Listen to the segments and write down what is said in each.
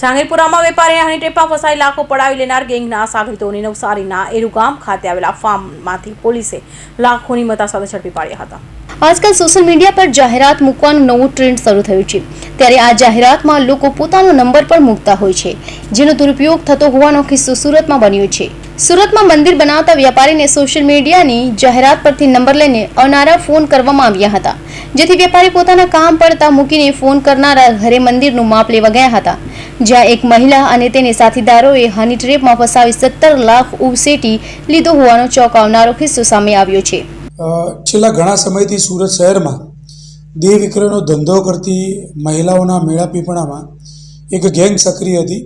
જહાંગીરપુરામાં વેપારીને ટેપા ફસાઈ લાખો પડાવી લેનાર ગેંગના સાગરીતોની નવસારીના એરુગામ ખાતે આવેલા ફાર્મમાંથી પોલીસે લાખોની મતા સાથે ઝડપી પાડ્યા હતા. આજકાલ સોશિયલ મીડિયા પર જાહેરાત મૂકવાનું નવું ટ્રેન્ડ શરૂ થયું છે. ત્યારે આ જાહેરાતમાં લોકો પોતાનો નંબર પણ મૂકતા હોય છે, જેનો દુરુપયોગ થતો હોવાનો કિસ્સો સુરતમાં બન્યો છે. સુરતમાં મંદિર બનાવતા વેપારીને સોશિયલ મીડિયાની જાહેરાત પરથી નંબર લઈને અનારા ફોન કરવામાં આવ્યા હતા, જેથી વેપારી પોતાના કામ પડતા મૂકીને ફોન કરનારા ઘરે મંદિરનું માપ લેવા ગયા હતા. જ્યાં એક મહિલા અને તેની સાથીદારોએ હની ટ્રેપમાં ફસાવી સત્તર લાખ ઉસેટી લીધો હોવાનો ચોંકાવનારો કિસ્સો સામે આવ્યો છે. છેલ્લા ઘણા સમયથી સુરત શહેરમાં દેહ વિક્રયનો ધંધો કરતી મહિલાઓના મેળાપીપણામાં એક ગેંગ સક્રિય હતી,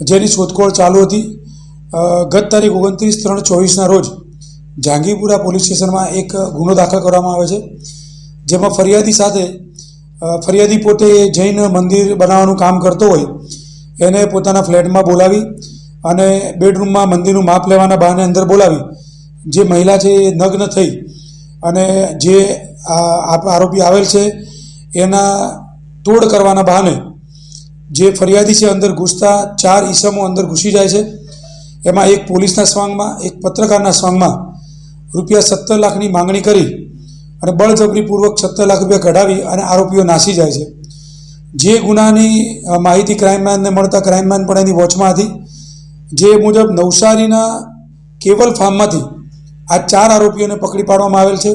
જેની શોધખોળ ચાલુ હતી ગત તારીખ ઓગણત્રીસ ત્રણ ચોવીસના રોજ જાંગીપુરા પોલીસ સ્ટેશનમાં એક ગુનો દાખલ કરવામાં આવે છે, જેમાં ફરિયાદી સાથે ફરિયાદી પોતે જૈન મંદિર બનાવવાનું કામ કરતો હોય, એને પોતાના ફ્લેટમાં બોલાવી અને બેડરૂમમાં મંદિરનું માપ લેવાના બહાને અંદર બોલાવી, જે મહિલા છે એ નગ્ન થઈ અને જે આ- આરોપી આવેલ છે, એના તોડ કરવાના બહાને જે ફરિયાદી છે અંદર ઘૂસતા, ચાર ઈસમો અંદર ઘૂસી જાય છે. એમાં એક પોલીસના સ્વાંગમાં, એક પત્રકારના સ્વાંગમાં રૂપિયા સત્તર લાખની માંગણી કરી અને બળજબરીપૂર્વક સત્તર લાખ રૂપિયા કઢાવી અને આરોપીઓ નાસી જાય છે. જે ગુનાની માહિતી ક્રાઇમમેનને મળતા ક્રાઇમમેન પણ એની વોચમાં હતી. જે મુજબ નવસારીના કેવલ ફાર્મમાંથી આ ચાર આરોપીઓને પકડી પાડવામાં આવેલ છે.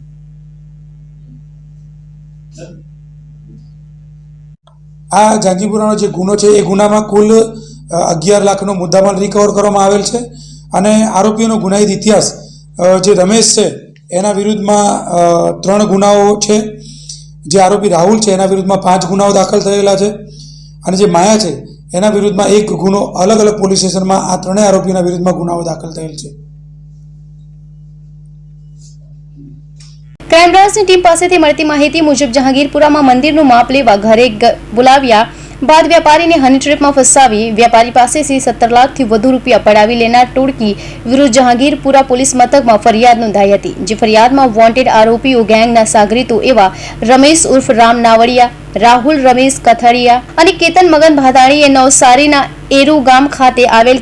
આ જાંગીપુરાનો જે ગુનો છે, એ ગુનામાં કુલ અગિયાર લાખનો મુદ્દામાલ રિકવર કરવામાં આવેલ છે. અને આરોપીઓનો ગુનાહિત ઇતિહાસ જે રમેશ છે, એના વિરુદ્ધમાં ત્રણ ગુનાઓ છે. જે આરોપી રાહુલ છે, એના વિરુદ્ધમાં પાંચ ગુનાઓ દાખલ થયેલા છે. અને જે માયા છે, એના વિરુદ્ધમાં એક ગુનો અલગ અલગ પોલીસ સ્ટેશનમાં આ ત્રણેય આરોપીઓના વિરુદ્ધમાં ગુનાઓ દાખલ થયેલ છે. ક્રાઇમ ટીમ પાસેથી મળતી માહિતી મુજબ જહાંગીરપુરામાં મંદિરનું માપ લેવા ઘરે બોલાવ્યા બાદ વેપારીને હની ટ્રેપમાં ફસાવી. વેપારી પાસેથી સત્તર લાખથી વધુ રૂપિયા પડાવી લેનાર ટોળકી વિરુદ્ધ જહાંગીરપુરા પોલીસ મથકમાં ફરિયાદ નોંધાઈ હતી, જે ફરિયાદમાં વોન્ટેડ આરોપીઓ ગેંગના સાગરીતો એવા રમેશ ઉર્ફ રામ નાવડિયા, રાહુલ રમેશ કથડિયા અને કેતન મગન ભાદાણીએ નવસારીના એરુ ગામ ખાતે આવેલ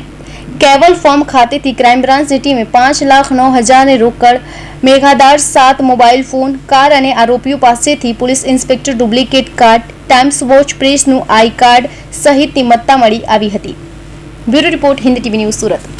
કેવલ ફોર્મ ખાતેથી ક્રાઇમ બ્રાન્ચની ટીમે પાંચ લાખ નવ હજારની રોકડ, મેઘાદાર સાત મોબાઈલ ફોન, કાર અને આરોપીઓ પાસેથી police inspector duplicate card Times watch, પ્રેસનું I card સહિતની મત્તા મળી આવી હતી. Bureau report, Hindi TV news Surat.